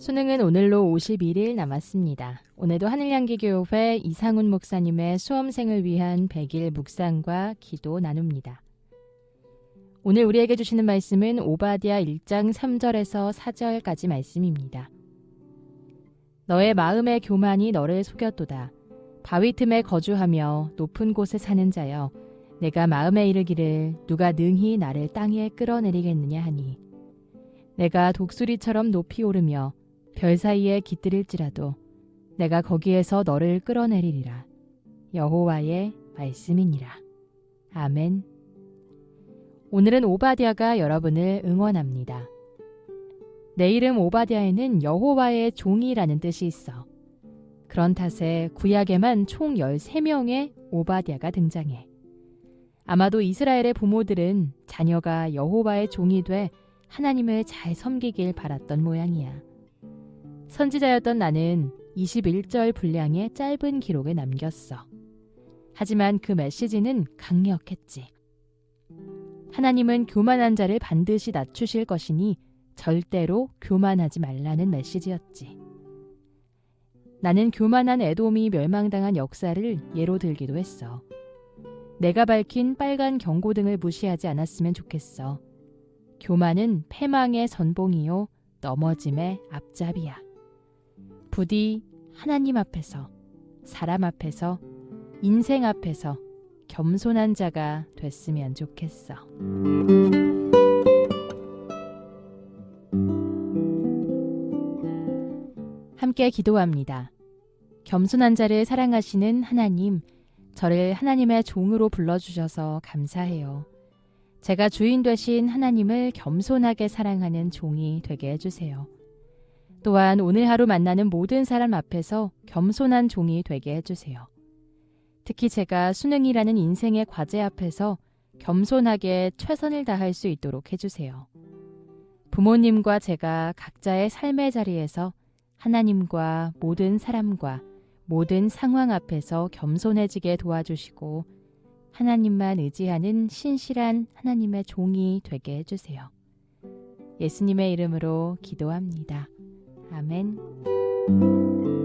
수능은 오늘로 51일 남았습니다. 오늘도 하늘향기교회 이상훈 목사님의 수험생을 위한 100일 묵상과 기도 나눕니다. 오늘 우리에게 주시는 말씀은 오바디아 1장 3절에서 4절까지 말씀입니다. 너의 마음의 교만이 너를 속였도다. 바위 틈에 거주하며 높은 곳에 사는 자여 내가 마음에 이르기를 누가 능히 나를 땅에 끌어내리겠느냐 하니 내가 독수리처럼 높이 오르며 별 사이에 깃들일지라도 내가 거기에서 너를 끌어내리리라. 여호와의 말씀이니라. 아멘. 오늘은 오바디아가 여러분을 응원합니다. 내 이름 오바디아에는 여호와의 종이라는 뜻이 있어. 그런 탓에 구약에만 총 13명의 오바디아가 등장해. 아마도 이스라엘의 부모들은 자녀가 여호와의 종이 돼 하나님을 잘 섬기길 바랐던 모양이야. 선지자였던 나는 21절 분량의 짧은 기록을 남겼어. 하지만 그 메시지는 강력했지. 하나님은 교만한 자를 반드시 낮추실 것이니 절대로 교만하지 말라는 메시지였지. 나는 교만한 에돔이 멸망당한 역사를 예로 들기도 했어. 내가 밝힌 빨간 경고등을 무시하지 않았으면 좋겠어. 교만은 패망의 선봉이요, 넘어짐의 앞잡이야. 부디 하나님 앞에서, 사람 앞에서, 인생 앞에서 겸손한 자가 됐으면 좋겠어. 함께 기도합니다. 겸손한 자를 사랑하시는 하나님, 저를 하나님의 종으로 불러주셔서 감사해요. 제가 주인 되신 하나님을 겸손하게 사랑하는 종이 되게 해주세요. 또한 오늘 하루 만나는 모든 사람 앞에서 겸손한 종이 되게 해주세요. 특히 제가 수능이라는 인생의 과제 앞에서 겸손하게 최선을 다할 수 있도록 해주세요. 부모님과 제가 각자의 삶의 자리에서 하나님과 모든 사람과 모든 상황 앞에서 겸손해지게 도와주시고 하나님만 의지하는 신실한 하나님의 종이 되게 해주세요. 예수님의 이름으로 기도합니다. 아멘.